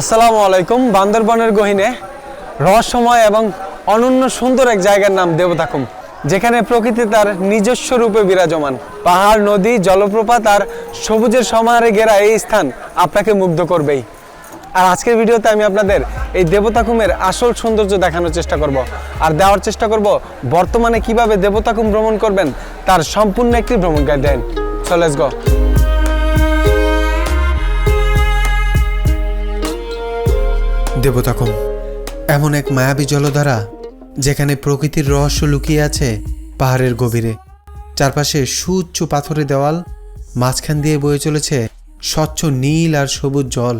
আসসালামু আলাইকুম, বান্দরবনের গহিনে রহস্যময় এবং অনন্য সুন্দর এক জায়গার নাম দেবতাকুম, যেখানে প্রকৃতি তার নিজস্ব রূপে বিরাজমান। পাহাড়, নদী, জলপ্রপাত আর সবুজের সমাহারে ঘেরা এই স্থান আপনাকে মুগ্ধ করবেই। আর আজকের ভিডিওতে আমি আপনাদের এই দেবতাকুমের আসল সৌন্দর্য দেখানোর চেষ্টা করব। আর দেওয়ার চেষ্টা করব, বর্তমানে কীভাবে দেবতাকুম ভ্রমণ করবেন, তার সম্পূর্ণ একটি ভ্রমণ guideline so let's go Devotakhum. এমন এক মায়াবী জলধারা যেখানে প্রকৃতির রহস্য লুকিয়ে আছে পাহাড়ের গভীরে। চারপাশে সুউচ্চ পাথরের দেওয়াল, মাঝখান দিয়ে বয়ে চলেছে স্বচ্ছ নীল আর সবুজ জল।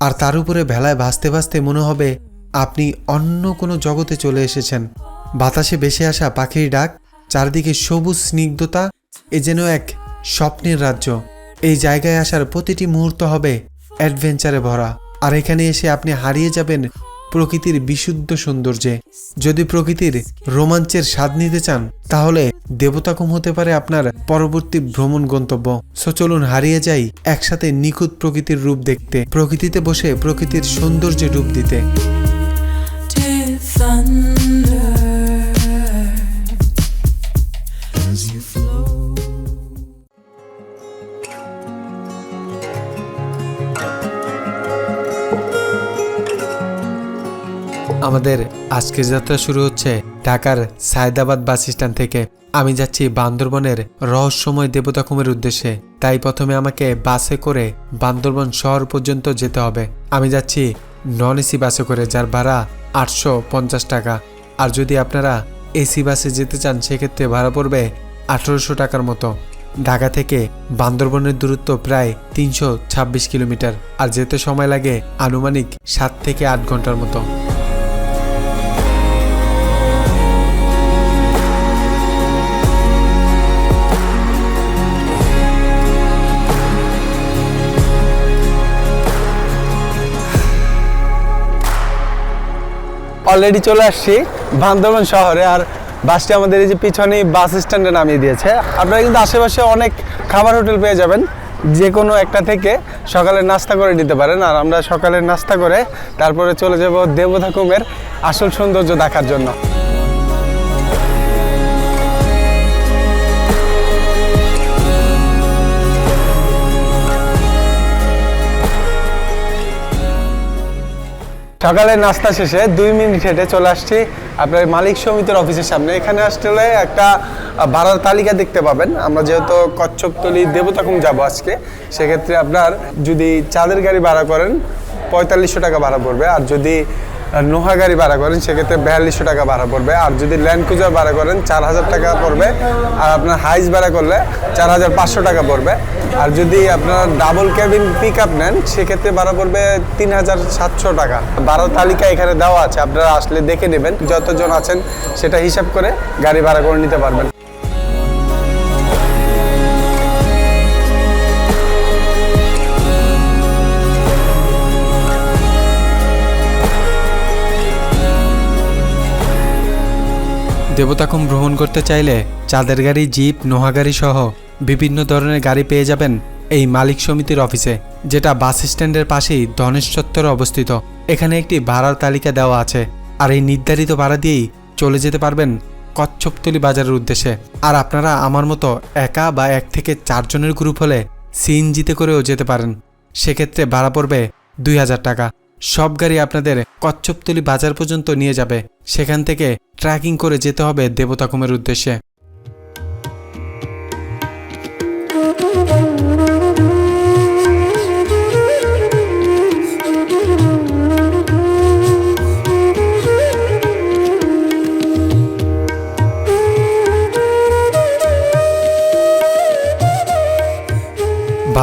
আর তার উপরে ভেলায় ভাসতে ভাসতে মনে হবে আপনি অন্য কোনো জগতে চলে এসেছেন। বাতাসে ভেসে আসা পাখির ডাক, চারদিকে সবুজ স্নিগ্ধতা, এ যেন এক স্বপ্নের রাজ্য। এই জায়গায় আসার প্রতিটি মুহূর্ত হবে অ্যাডভেঞ্চারে ভরা। আর এখানে এসে আপনি হারিয়ে যাবেন প্রকৃতির বিশুদ্ধ সৌন্দর্যে। যদি প্রকৃতির রোমাঞ্চের স্বাদ নিতে চান, তাহলে দেবতাকুম হতে পারে আপনার পরবর্তী ভ্রমণ গন্তব্য। সো চলুন হারিয়ে যাই একসাথে নিখুঁত প্রকৃতির রূপ দেখতে, প্রকৃতিতে বসে প্রকৃতির সৌন্দর্যে রূপ দিতে। আমাদের আজকের যাত্রা শুরু হচ্ছে ঢাকার সায়দাবাদ বাস স্ট্যান্ড থেকে। আমি যাচ্ছি বান্দরবনের রহস্যময় দেবতা কুমের উদ্দেশ্যে। তাই প্রথমে আমাকে বাসে করে বান্দরবন শহর পর্যন্ত যেতে হবে। আমি যাচ্ছি নন এসি বাসে করে, যার ভাড়া আটশো পঞ্চাশ টাকা। আর যদি আপনারা এসি বাসে যেতে চান, সেক্ষেত্রে ভাড়া পড়বে আঠারোশো টাকার মতো। ঢাকা থেকে বান্দরবনের দূরত্ব প্রায় তিনশো ছাব্বিশ কিলোমিটার। আর যেতে সময় লাগে আনুমানিক সাত থেকে আট ঘণ্টার মতো। অলরেডি চলে আসছি বান্দরবান শহরে, আর বাসটি আমাদের এই যে পিছনে বাস স্ট্যান্ডে নামিয়ে দিয়েছে। আপনারা কিন্তু আশেপাশে অনেক খাবার হোটেল পেয়ে যাবেন যে কোনো একটা থেকে সকালে নাস্তা করে নিতে পারেন। আর আমরা সকালে নাস্তা করে তারপরে চলে যাব দেবধাকুমের আসল সৌন্দর্য দেখার জন্য। সকালে নাস্তা শেষে দুই মিনিট হেঁটে চলে আসছি আপনার মালিক সমিতির অফিসের সামনে। এখানে আসলে একটা ভাড়ার তালিকা দেখতে পাবেন। আমরা যেহেতু কচ্ছপতলি দেবতাকুম যাব আজকে, সেক্ষেত্রে আপনার যদি চাঁদের গাড়ি ভাড়া করেন, পঁয়তাল্লিশশো টাকা ভাড়া পড়বে। আর যদি নোহা গাড়ি ভাড়া করেন, সেক্ষেত্রে বিয়াল্লিশশো টাকা ভাড়া পড়বে। আর যদি ল্যান্ড ক্রুজার ভাড়া করেন চার হাজার টাকা পড়বে। আর আপনার হাইস ভাড়া করলে চার হাজার পাঁচশো টাকা পড়বে। আর যদি আপনার ডাবল ক্যাবিন পিক আপ নেন, সেক্ষেত্রে ভাড়া পড়বে তিন হাজার সাতশো টাকা। ভাড়ার তালিকা এখানে দেওয়া আছে, আপনারা আসলে দেখে নেবেন, যতজন আছেন সেটা হিসাব করে গাড়ি ভাড়া করে নিতে পারবেন। দেবতাকুম ভ্রমণ করতে চাইলে চাঁদের গাড়ি, জিপ, নোহা গাড়ি সহ বিভিন্ন ধরনের গাড়ি পেয়ে যাবেন এই মালিক সমিতির অফিসে, যেটা বাস স্ট্যান্ডের পাশেই ধনেশ চত্বরে অবস্থিত। এখানে একটি ভাড়ার তালিকা দেওয়া আছে। আর এই নির্ধারিত ভাড়া দিয়েই চলে যেতে পারবেন কচ্ছপতলি বাজারের উদ্দেশ্যে। আর আপনারা আমার মতো একা বা এক থেকে চারজনের গ্রুপ হলে সিএনজিতে করেও যেতে পারেন। সেক্ষেত্রে ভাড়া পড়বে দুই হাজার টাকা। সব গাড়ি আপনাদের কচ্ছপতলি বাজার পর্যন্ত নিয়ে যাবে। সেখান থেকে ট্র্যাকিং করে যেতে হবে দেবতাকুমের উদ্দেশ্যে।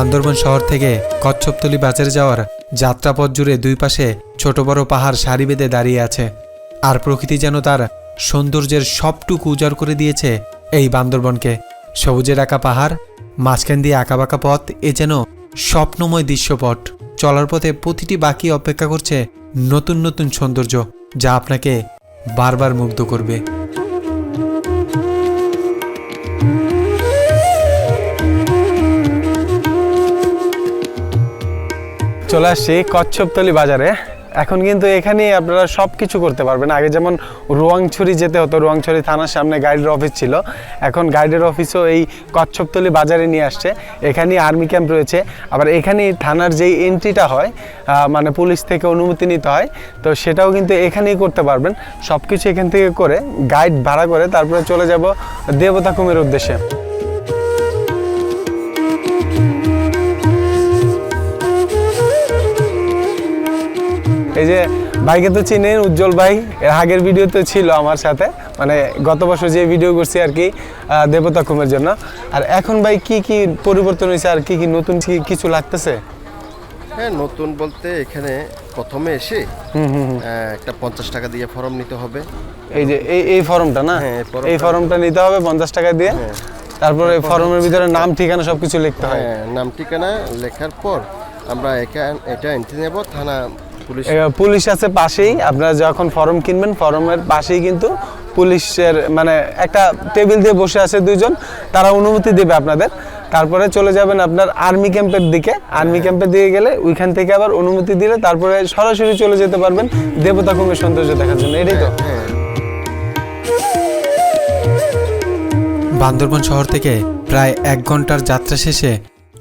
বান্দরবন শহর থেকে কচ্ছপতলি বাজারে যাওয়ার যাত্রাপথ জুড়ে দুই পাশে ছোট বড় পাহাড় সারি বেঁধে দাঁড়িয়ে আছে। আর প্রকৃতি যেন তার সৌন্দর্যের সবটুকু উজাড় করে দিয়েছে এই বান্দরবনকে। সবুজের আঁকা পাহাড়, মাঝখান দিয়ে আঁকাবাঁকা পথ, এ যেন স্বপ্নময় দৃশ্যপট। চলার পথে প্রতিটি বাকি অপেক্ষা করছে নতুন নতুন সৌন্দর্য, যা আপনাকে বারবার মুগ্ধ করবে। চলে আসছি কচ্ছপতলি বাজারে। এখন কিন্তু এখানেই আপনারা সব কিছু করতে পারবেন। আগে যেমন রোয়াংছড়ি যেতে হতো, রোয়াংছড়ি থানার সামনে গাইডের অফিস ছিল। এখন গাইডের অফিসও এই কচ্ছপতলি বাজারে নিয়ে আসছে। এখানেই আর্মি ক্যাম্প রয়েছে। আবার এখানেই থানার যেই এন্ট্রিটা হয় মানে পুলিশ থেকে অনুমতি নিতে হয়, তো সেটাও কিন্তু এখানেই করতে পারবেন। সব কিছু এখান থেকে করে গাইড ভাড়া করে তারপরে চলে যাব দেবতা কুমের উদ্দেশ্যে। এই যে ভাইকে তো চিনেন উজ্জ্বল ভাই এর আগের ভিডিওতে ছিল আমার সাথে। মানে গত বছর যে ভিডিও করছি আর কি দেবতা কুমের জন্য। আর এখন ভাই কি কি পরিবর্তন হয়েছে আর কি কি নতুন কি- কিছু লাগতেছে? হ্যাঁ নতুন বলতে এখানে প্রথমে এসে একটা পঞ্চাশ টাকা দিয়ে ফর্ম নিতে হবে। এই যে এই এই ফর্মটা না? হ্যাঁ, এই ফর্মটা। নিতে হবে পঞ্চাশ টাকা দিয়ে। তারপরে ফর্মের ভিতরে নাম ঠিকানা সবকিছু লিখতে হয়। হ্যাঁ নাম ঠিকানা লেখার পর আমরা একা- এটা এন্ট্রি নেব থানা পুলিশ আছে পাশেই। আপনারা যখন ফর্ম কিনবেন ফর্মের পাশেই কিন্তু পুলিশের মানে একটা টেবিল দিয়ে বসে আছে দুইজন। তারা অনুমতি দেবে আপনাদের। তারপরে চলে যাবেন আপনার আর্মি ক্যাম্পের দিকে। আর্মি ক্যাম্পের দিকে গেলে ওইখান থেকে আবার অনুমতি দিলে তারপরে সরাসরি চলে যেতে পারবেন দেবতা কুমের সৌন্দর্য দেখার জন্য। এটাই তো। বান্দরবন শহর থেকে প্রায় এক ঘণ্টার যাত্রা শেষে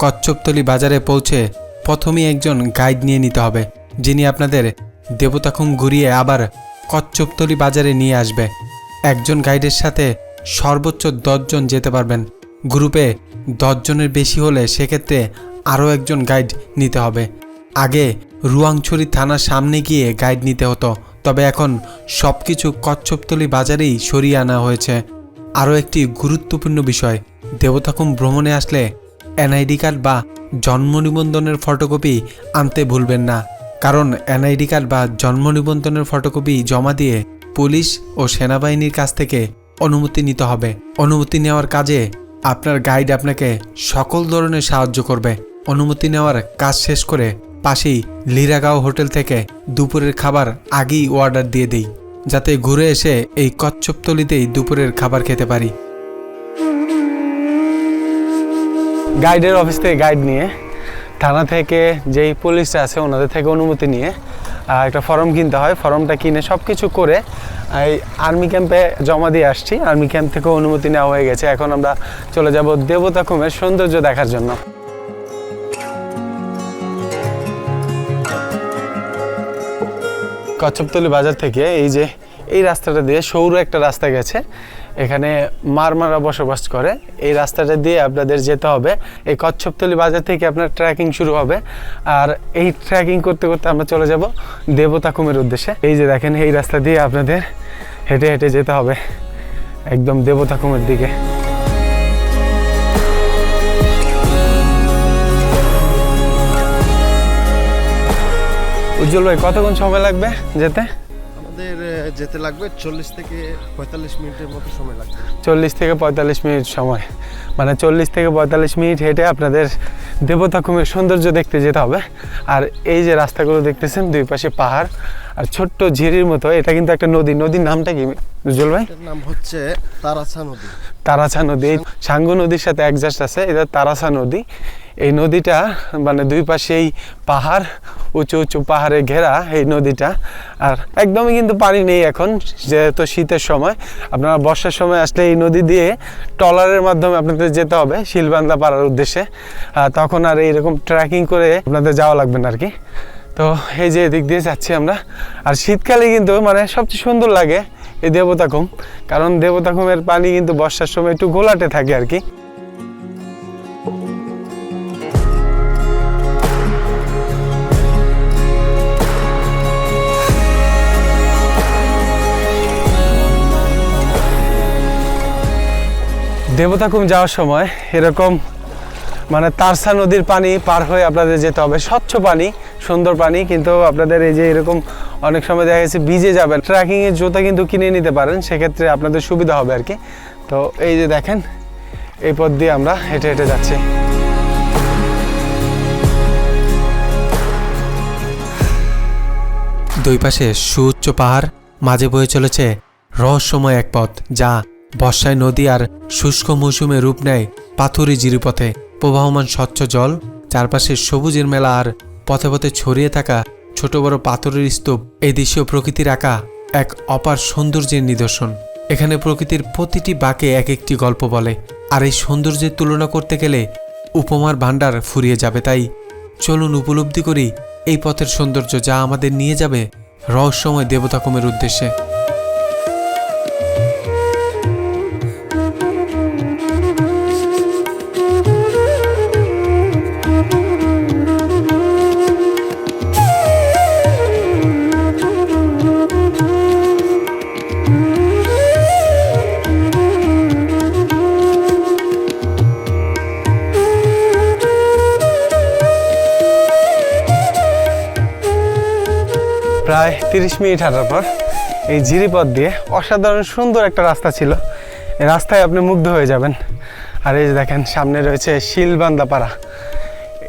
কচ্ছপতলি বাজারে পৌঁছে প্রথমেই একজন গাইড নিয়ে নিতে হবে। যিনি আপনাদের দেবতাখুম ঘুরিয়ে আবার কচ্ছপতলি বাজারে নিয়ে আসবে। একজন গাইডের সাথে সর্বোচ্চ দশজন যেতে পারবেন। গ্রুপে দশজনের বেশি হলে সেক্ষেত্রে আরও একজন গাইড নিতে হবে। আগে রুয়াংছড়ি থানার সামনে গিয়ে গাইড নিতে হতো। তবে এখন সব কিছু কচ্ছপতলি বাজারেই সরিয়ে আনা হয়েছে। আরও একটি গুরুত্বপূর্ণ বিষয় দেবতাকুম ভ্রমণে আসলে এনআইডি কার্ড বা জন্ম নিবন্ধনের ফটোকপি আনতে ভুলবেন না। কারণ এনআইডি কার্ড বা জন্ম নিবন্ধনের ফটোকপি জমা দিয়ে পুলিশ ও সেনাবাহিনীর কাছ থেকে অনুমতি নিতে হবে। অনুমতি নেওয়ার কাজে আপনার গাইড আপনাকে সকল ধরনের সাহায্য করবে। অনুমতি নেওয়ার কাজ শেষ করে পাশেই লিরাগাঁও হোটেল থেকে দুপুরের খাবার আগেই অর্ডার দিয়ে দেই, যাতে ঘুরে এসে এই কচ্ছপতলিতেই দুপুরের খাবার খেতে পারি। গাইডের অফিস থেকে গাইড নিয়ে থানা থেকে যেই পুলিশরা আছে ওনাদের থেকে অনুমতি নিয়ে একটা ফর্ম কিনতে হয়। ফর্মটা কিনে সব কিছু করে এই আর্মি ক্যাম্পে জমা দিয়ে আসছি। আর্মি ক্যাম্প থেকে অনুমতি নেওয়া হয়ে গেছে। এখন আমরা চলে যাব দেবতা কুমের সৌন্দর্য দেখার জন্য। কচ্ছপতলি বাজার থেকে এই যে, এই রাস্তাটা দিয়ে সৌর একটা রাস্তা গেছে। এখানে মারমারা বসবাস করে। এই রাস্তাটা দিয়ে আপনাদের যেতে হবে। এই কচ্ছপতলি বাজার থেকে আপনার ট্রেকিং শুরু হবে। আর এই ট্রেকিং করতে করতে আমরা চলে যাব দেবতা কুমের উদ্দেশ্যে। এই যে দেখেন, এই রাস্তা দিয়ে আপনাদের হেঁটে হেঁটে যেতে হবে একদম দেবতা কুমের দিকে। উজ্জ্বল ভাই, কতক্ষণ সময় লাগবে যেতে? আমাদের যেতে লাগবে চল্লিশ থেকে পঁয়তাল্লিশ মিনিটের মতো সময় লাগবে। চল্লিশ থেকে পঁয়তাল্লিশ মিনিট সময়। মানে চল্লিশ থেকে পঁয়তাল্লিশ মিনিট হেঁটে আপনাদের দেবতা কুমের সৌন্দর্য দেখতে যেতে হবে। আর এই যে রাস্তাগুলো দেখতেছেন দুই পাশে পাহাড় আর ছোট্ট ঝিরির মতো এটা কিন্তু একটা নদী। নদীর নামটা কি উজ্জ্বল ভাই? নাম হচ্ছে তারাছা নদী। তারাছা নদী। সাঙ্গু নদীর সাথে অ্যাডজাস্ট আছে এটা তারাছা নদী। এই নদীটা মানে দুই পাশেই পাহাড়, উঁচু উঁচু পাহাড়ে ঘেরা এই নদীটা। আর একদমই কিন্তু পানি নেই এখন, যেহেতু শীতের সময়। আপনারা বর্ষার সময় আসলে এই নদী দিয়ে ট্রলারের মাধ্যমে আপনাদের যেতে হবে, শিলবান্দা পাড়ার উদ্দেশ্যে। তখন আর এইরকম ট্রেকিং করে আপনাদের যাওয়া লাগবে না আর কি তো এই যে এদিক দিয়ে যাচ্ছি আমরা। আর শীতকালে কিন্তু মানে সবচেয়ে সুন্দর লাগে এই দেবতাকুম। কারণ দেবতাকুমের পানি কিন্তু বর্ষার সময় একটু ঘোলাটে থাকে আর কি দেবতাকুম যাওয়ার সময় এরকম মানে তারসা নদীর পানি পার হয়ে আপনাদের যেতে হবে। স্বচ্ছ পানি, সুন্দর পানি, কিন্তু আপনাদের এই যে এরকম অনেক সময় দেখা গেছে ভিজে যাবেন। ট্রেকিংয়ের জুতা কিন্তু কিনে নিতে পারেন, সেক্ষেত্রে আপনাদের সুবিধা হবে আর কি তো এই যে দেখেন, এই পথ দিয়ে আমরা হেঁটে হেঁটে যাচ্ছি। দুই পাশে সুউচ্চ পাহাড়, মাঝে বয়ে চলেছে রহস্যময় এক পথ যা বর্ষায় নদী আর শুষ্ক মৌসুমে রূপ নেয় পাথুরি জিরিপথে। প্রবাহমান স্বচ্ছ জল, চারপাশে সবুজের মেলা আর পথে পথে ছড়িয়ে থাকা ছোট বড় পাথরের স্তূপ এই দৃশ্য প্রকৃতির আঁকা এক অপার সৌন্দর্যের নিদর্শন। এখানে প্রকৃতির প্রতিটি বাঁকে এক একটি গল্প বলে, আর এই সৌন্দর্যের তুলনা করতে গেলে উপমার ভাণ্ডার ফুরিয়ে যাবে তাই চলুন উপলব্ধি করি এই পথের সৌন্দর্য যা আমাদের নিয়ে যাবে রহস্যময় দেবতাকুমের উদ্দেশ্যে। তিরিশ মিনিট হাঁটার পর এই ঝিরিপথ দিয়ে অসাধারণ সুন্দর একটা রাস্তা ছিল। এই রাস্তায় আপনি মুগ্ধ হয়ে যাবেন। আর এই যে দেখেন, সামনে রয়েছে শিলবান্দা পাড়া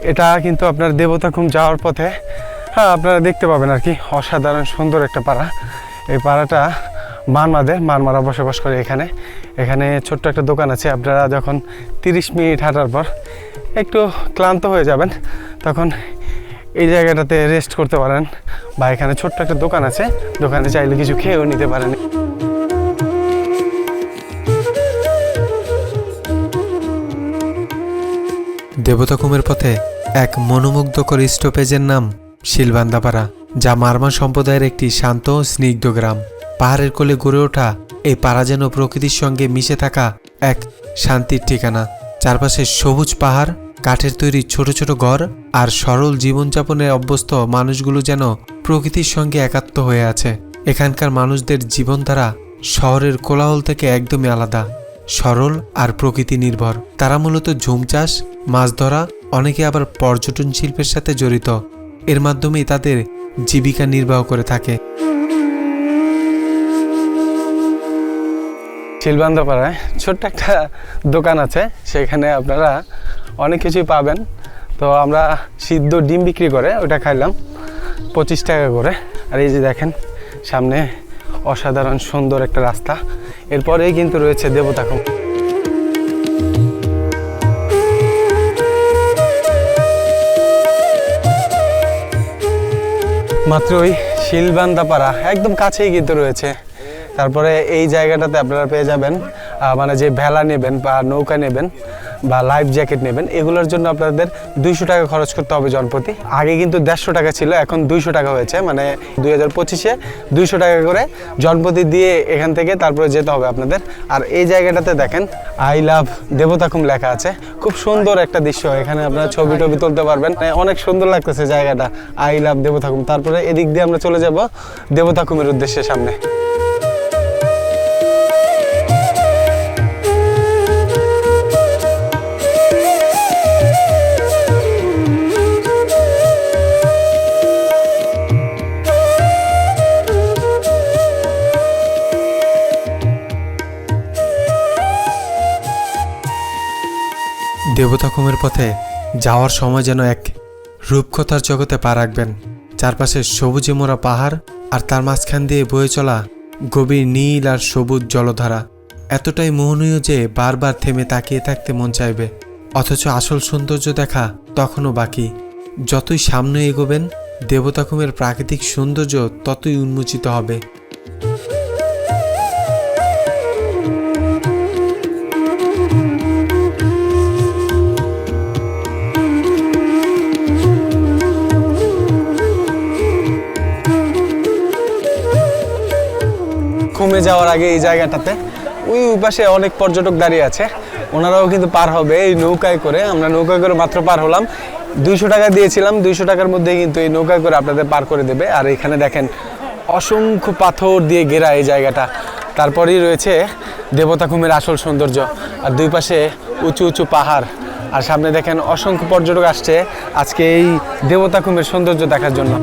এটা কিন্তু আপনার দেবতাখুম যাওয়ার পথে হ্যাঁ আপনারা দেখতে পাবেন আর কি, অসাধারণ সুন্দর একটা পাড়া। এই পাড়াটা মানমাদের মানমারা বসবাস করে এখানে। এখানে ছোট্ট একটা দোকান আছে। আপনারা যখন তিরিশ মিনিট হাঁটার পর একটু ক্লান্ত হয়ে যাবেন, তখন এই জায়গাটাতে রেস্ট করতে পারেন। বা এখানে ছোট্ট একটা দোকান আছে, দোকানে চাইলে কিছু খেয়েও নিতে পারেন। দেবতাকুমের পথে এক মনোমুগ্ধকর স্টপেজের নাম শিলবান্দাপাড়া, যা মারমা সম্প্রদায়ের একটি শান্ত স্নিগ্ধ গ্রাম। পাহাড়ের কোলে গড়ে ওঠা এই পাড়া যেন প্রকৃতির সঙ্গে মিশে থাকা এক শান্তির ঠিকানা। চারপাশে সবুজ পাহাড় কাঠের তৈরি ছোট ছোট ঘর আর সরল জীবনযাপনে অভ্যস্ত মানুষগুলো যেন প্রকৃতির সঙ্গে একাত্ম হয়ে আছে। এখানকার মানুষদের জীবনধারা শহরের কোলাহল থেকে একদমই আলাদা। সরল আর প্রকৃতি নির্ভর। তারা মূলত ঝুম চাষ, মাছ ধরা, অনেকে আবার পর্যটন শিল্পের সাথে জড়িত। এর মাধ্যমেই তাদের জীবিকা নির্বাহ করে থাকে। শিলবান্দাপাড়ায় ছোট্ট একটা দোকান আছে। সেখানে আপনারা অনেক কিছুই পাবেন। তো আমরা সিদ্ধ ডিম বিক্রি করে ওটা খাইলাম, পঁচিশ টাকা করে। আর এই যে দেখেন, সামনে অসাধারণ সুন্দর একটা রাস্তা। এরপরেই কিন্তু রয়েছে দেবতাকুম মাত্র ওই শিলবান্দাপাড়া, একদম কাছেই কিন্তু রয়েছে। তারপরে এই জায়গাটাতে আপনারা পেয়ে যাবেন মানে যে ভেলা নেবেন বা নৌকা নেবেন বা লাইফ জ্যাকেট নেবেন, এগুলোর জন্য আপনাদের দুইশো টাকা খরচ করতে হবে জনপ্রতি। আগে কিন্তু দেড়শো টাকা ছিল, এখন দুইশো টাকা হয়েছে মানে দুই হাজার পঁচিশে দুইশো টাকা করে জনপ্রতি দিয়ে এখান থেকে তারপরে যেতে হবে আপনাদের। আর এই জায়গাটাতে দেখেন, আই লাভ দেবতাকুম লেখা আছে। খুব সুন্দর একটা দৃশ্য, এখানে আপনারা ছবি টবি তুলতে পারবেন। মানে অনেক সুন্দর লাগতেছে জায়গাটা, আই লাভ দেবতাকুম তারপরে এদিক দিয়ে আমরা চলে যাব দেবতাকুমের উদ্দেশ্যে সামনে। দেবতাকুমের পথে যাওয়ার সময় যেন এক রূপকথার জগতে পা রাখবেন। চারপাশে সবুজে মোড়া পাহাড় আর তার মাঝখান দিয়ে বয়ে চলা গভীর নীল আর সবুজ জলধারা। এতটাই মোহনীয় যে বারবার থেমে তাকিয়ে থাকতে মন চাইবে। অথচ আসল সৌন্দর্য দেখা তখনও বাকি। যতই সামনে এগোবেন, দেবতাকুমের প্রাকৃতিক সৌন্দর্য ততই উন্মোচিত হবে। কমে যাওয়ার আগে এই জায়গাটাতে। ওই পাশে অনেক পর্যটক দাঁড়িয়ে আছে। ওনারাও কিন্তু পার হবে এই নৌকায় করে। আমরা নৌকায় করে মাত্র পার হলাম। দুইশো টাকা দিয়েছিলাম। দুইশো টাকার মধ্যে কিন্তু এই নৌকায় করে আপনাদের পার করে দেবে। আর এখানে দেখেন, অসংখ্য পাথর দিয়ে ঘেরা এই জায়গাটা। তারপরেই রয়েছে দেবতাকুমের আসল সৌন্দর্য। আর দুই পাশে উঁচু উঁচু পাহাড়। আর সামনে দেখেন অসংখ্য পর্যটক আসছে আজকে এই দেবতা দেবতাকুমের সৌন্দর্য দেখার জন্য।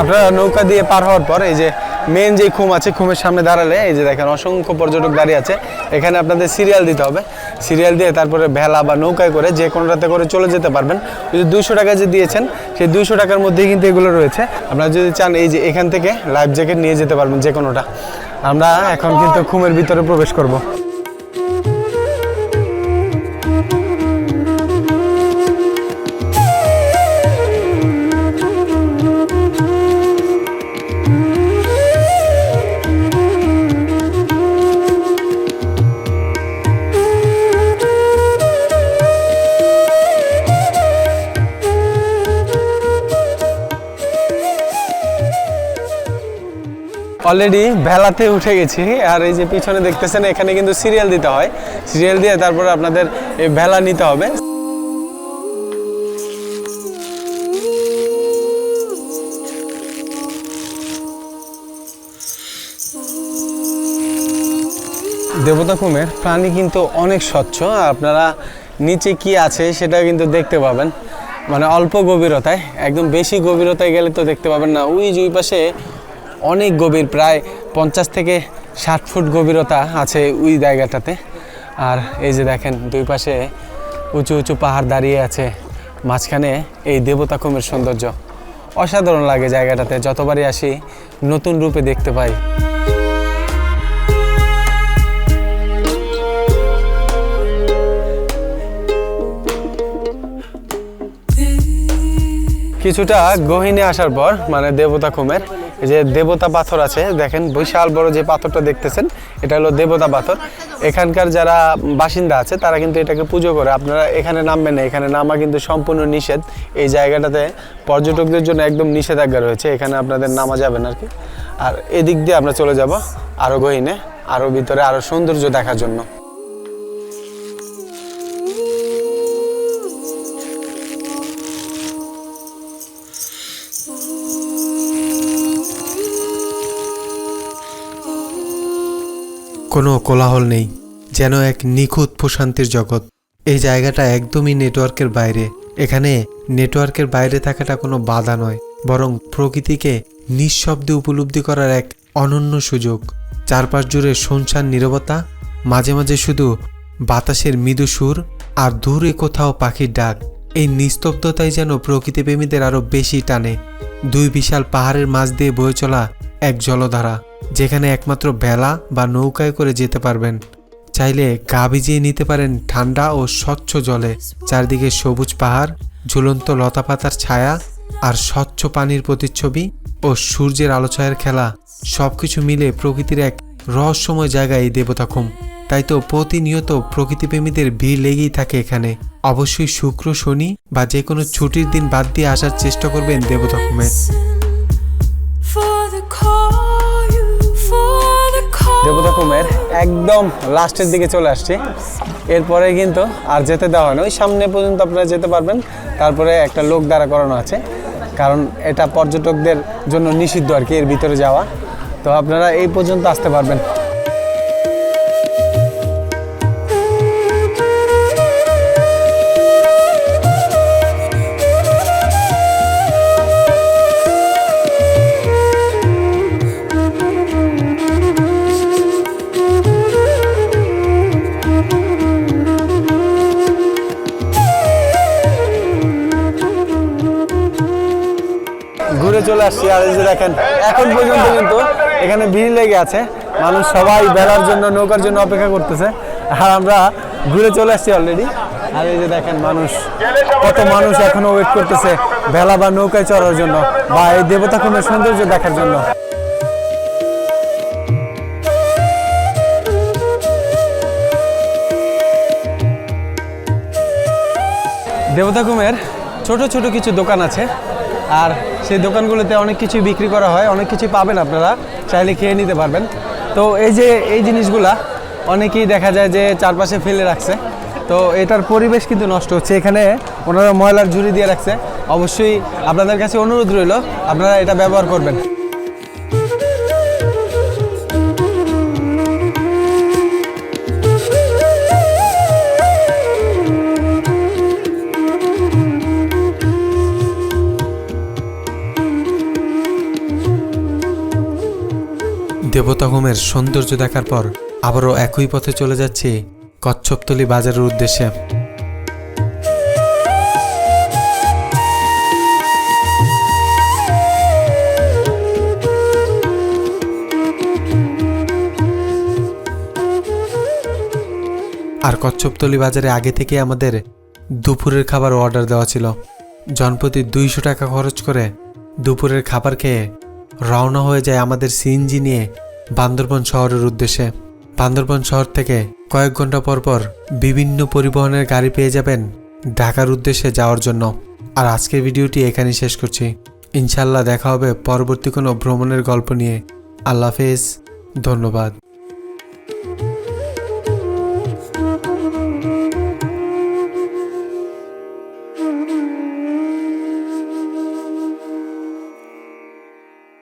আপনারা নৌকা দিয়ে পার হওয়ার পর এই যে মেন যে খুম আছে, খুমের সামনে দাঁড়ালে এই যে দেখেন অসংখ্য পর্যটক দাঁড়িয়ে আছে। এখানে আপনাদের সিরিয়াল দিতে হবে। সিরিয়াল দিয়ে তারপরে ভেলা বা নৌকায় করে যে কোনোটাতে করে চলে যেতে পারবেন। ওই যে দুইশো টাকা যে দিয়েছেন, সেই দুইশো টাকার মধ্যেই কিন্তু এগুলো রয়েছে। আপনারা যদি চান এই যে এখান থেকে লাইফ জ্যাকেট নিয়ে যেতে পারবেন যে কোনোটা। আমরা এখন কিন্তু খুমের ভিতরে প্রবেশ করব। অলরেডি ভেলাতে উঠে গেছি আর এই যে পিছনে দেখতেছেন, এখানে কিন্তু সিরিয়াল দিতে হয়। সিরিয়াল দিয়ে তারপরে আপনাদের ভেলা নিতে হবে। দেবতা কুমের প্রাণী কিন্তু অনেক স্বচ্ছ আপনারা নিচে কি আছে সেটা কিন্তু দেখতে পাবেন। মানে অল্প গভীরতায়, একদম বেশি গভীরতায় গেলে তো দেখতে পাবেন না। ওই যে পাশে অনেক গভীর, প্রায় পঞ্চাশ থেকে ষাট ফুট গভীরতা আছে ওই জায়গাটাতে। আর এই যে দেখেন, দুই পাশে উঁচু উঁচু পাহাড় দাঁড়িয়ে আছে। মাঝখানে এই দেবতা কুমের সৌন্দর্য। অসাধারণ লাগে জায়গাটাতে, যতবারই আসি নতুন রূপে দেখতে পাই। কিছুটা গহিনে আসার পর মানে দেবতা কুমের যে দেবতা পাথর আছে, দেখেন বিশাল বড় যে পাথরটা দেখতেছেন, এটা হলো দেবতা পাথর। এখানকার যারা বাসিন্দা আছে, তারা কিন্তু এটাকে পুজো করে। আপনারা এখানে নামবেন না, এখানে নামা কিন্তু সম্পূর্ণ নিষেধ। এই জায়গাটাতে পর্যটকদের জন্য একদম নিষেধাজ্ঞা রয়েছে, এখানে আপনাদের নামা যাবেন আর কি। আর এদিক দিয়ে আমরা চলে যাব আরও গহিনে আরও ভিতরে আরও সৌন্দর্য দেখার জন্য। কোনো কোলাহল নেই, যেন এক নিখুঁত প্রশান্তির জগৎ। এই জায়গাটা একদমই নেটওয়ার্কের বাইরে। এখানে নেটওয়ার্কের বাইরে থাকাটা কোনো বাধা নয়, বরং প্রকৃতিকে নিঃশব্দে উপলব্ধি করার এক অনন্য সুযোগ। চারপাশ জুড়ে শুনশান নীরবতা, মাঝে মাঝে শুধু বাতাসের মৃদু সুর আর দূরে কোথাও পাখির ডাক। এই নিস্তব্ধতাই যেন প্রকৃতিপ্রেমীদের আরও বেশি টানে। দুই বিশাল পাহাড়ের মাঝ দিয়ে বয়ে চলা এক জলধারা, যেখানে একমাত্র বেলা বা নৌকায় করে যেতে পারবেন। চাইলে গা ভিজিয়ে নিতে পারেন ঠান্ডা ও স্বচ্ছ জলে। চারদিকে সবুজ পাহাড়, ঝুলন্ত লতাপাতার ছায়া আর স্বচ্ছ পানির প্রতিচ্ছবি ও সূর্যের আলোছায়ের খেলা। সবকিছু মিলে প্রকৃতির এক রহস্যময় জায়গা এই দেবতাখুম। তাই তো প্রতিনিয়ত প্রকৃতিপ্রেমীদের ভিড় লেগেই থাকে এখানে। অবশ্যই শুক্র, শনি বা যে কোনো ছুটির দিন বাদ দিয়ে আসার চেষ্টা করবেন দেবতাখুমে। দেবতা কুমের একদম লাস্টের দিকে চলে আসছি। এরপরে কিন্তু আর যেতে দেওয়া হয় না ওই সামনে পর্যন্ত আপনারা যেতে পারবেন। তারপরে একটা লোক দ্বারা করানো আছে। কারণ এটা পর্যটকদের জন্য নিষিদ্ধ আর কি, এর ভিতরে যাওয়া। তো আপনারা এই পর্যন্ত আসতে পারবেন। চলে আসছি, আর এই যে দেখেন, এখন পর্যন্ত কিন্তু এখানে ভিড় লেগে আছে। মানুষ সবাই বেড়ার জন্য, নৌকার জন্য অপেক্ষা করতেছে। আর আমরা ঘুরে চলে আসছি অলরেডি আর এই যে দেখেন, মানুষ, কত মানুষ এখনও ওয়েট করতেছে ভেলা বা নৌকায় চড়ার জন্য বা এই দেবতা কুমের সৌন্দর্য দেখার জন্য। দেবতা কুমের ছোট ছোট কিছু দোকান আছে। আর সেই দোকানগুলোতে অনেক কিছুই বিক্রি করা হয়, অনেক কিছুই পাবেন আপনারা, চাইলে খেয়ে নিতে পারবেন। তো এই যে এই জিনিসগুলা, অনেকেই দেখা যায় যে চারপাশে ফেলে রাখছে। তো এটার পরিবেশ কিন্তু নষ্ট হচ্ছে। এখানে ওনারা ময়লার ঝুড়ি দিয়ে রাখছে। অবশ্যই আপনাদের কাছে অনুরোধ রইল, আপনারা এটা ব্যবহার করবেন। দেবতাগমের সৌন্দর্য দেখার পর আবারও একই পথে চলে যাচ্ছি কচ্ছপতলি বাজারের উদ্দেশ্যে। আর কচ্ছপতলি বাজারে আগে থেকে আমাদের দুপুরের খাবার অর্ডার দেওয়া ছিল। জনপ্রতি দুইশো টাকা খরচ করে দুপুরের খাবার খেয়ে রওনা হয়ে যায় আমাদের সিএনজি নিয়ে বান্দরবন শহরের উদ্দেশ্যে। বান্দরবন শহর থেকে কয়েক ঘণ্টা পরপর পর বিভিন্ন পরিবহনের গাড়ি পেয়ে যাবেন ঢাকার উদ্দেশ্যে যাওয়ার জন্য। আর আজকের ভিডিওটি এখানেই শেষ করছি। ইনশাল্লাহ দেখা হবে পরবর্তী কোনো ভ্রমণের গল্প নিয়ে। আল্লাহ হাফেজ। ধন্যবাদ।